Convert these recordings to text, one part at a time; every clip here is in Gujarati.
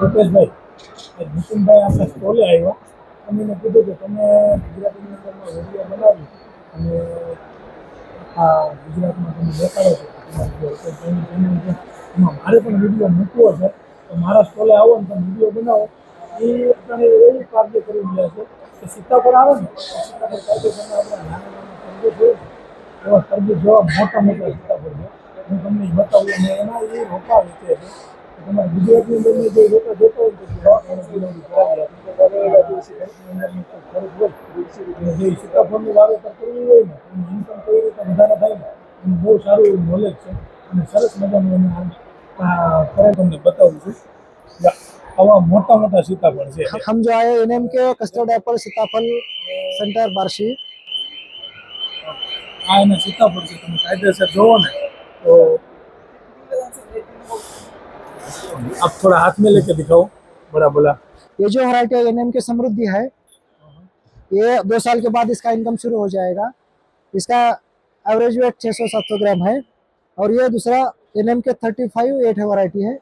રૂપેશભાઈ નીતિનભાઈ આપણે સ્ટોલે આવ્યો. મેં કીધું કે તમે ગુજરાતી વીડિયો બનાવી અને આ ગુજરાતમાં તમે દેખાડો છો. એમાં મારે પણ વીડિયો મૂકવો છે. તો મારા સ્ટોલે આવો ને તમે વીડિયો બનાવો. એ આપણે એવું કાર્ય કરી રહ્યા છે કે પર આવે ને સીતાફળ કાયદેસરના આપણા નાના નાના તરબૂચ જોઈએ. એવા તરબૂચ જેવા મોટા મોટા સીતાફળ છે. હું તમને બતાવું અને એના એ રોપા વેચે છે. બતાવું છું. આવા મોટા મોટા સીતાફળ છે. સમજો આ એને એમ કે કસ્ટર્ડ એપલ સીતાફળ સેન્ટર બારસી આ એના સીતાફળ છે. તમે કાયદેસર જોવો ને अब थोड़ा हाथ में लेके दिखाओ। बड़ा बोला। ये जो वरायटी है एन के समृद्धि है ये दो साल के बाद इसका इनकम शुरू हो जाएगा। इसका एवरेज वेट 600-700 ग्राम है। और ये दूसरा N K thirty five eight है वरायटी है।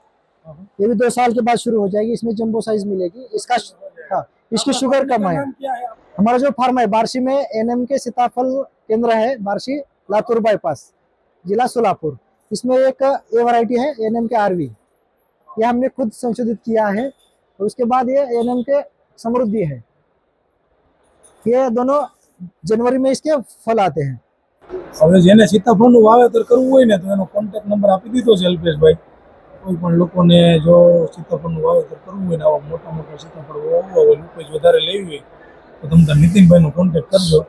ये भी दो साल के बाद शुरू हो जाएगी इसमें जम्बो साइज़ मिलेगी। इसका हाँ इसकी शुगर कम है। हमारा जो फार्म है बारसी में एनएम के सीताफल केंद्र है बारसी लातूर बाईपास जिला सोलापुर। इसमें एक ये वरायटी है एनएम के आरवी ये हमने खुद संशोधित किया है और उसके बाद ये एनएम के समृद्धि है ये दोनों जनवरी में इसके फल आते हैं હવે જેને સીતાફળનું વાવેતર કરવું હોય ને તો એનો કોન્ટેક્ટ નંબર આપી દીધો છે અલ્પેશભાઈ કોઈ પણ લોકોને જો સીતાફળનું વાવેતર કરવું હોય ને આવા મોટા મોટા સીતાફળ વાવવા હોય ઉપજ વધારે લેવી હોય તો તમે તાર નીતિનભાઈનો કોન્ટેક્ટ કરજો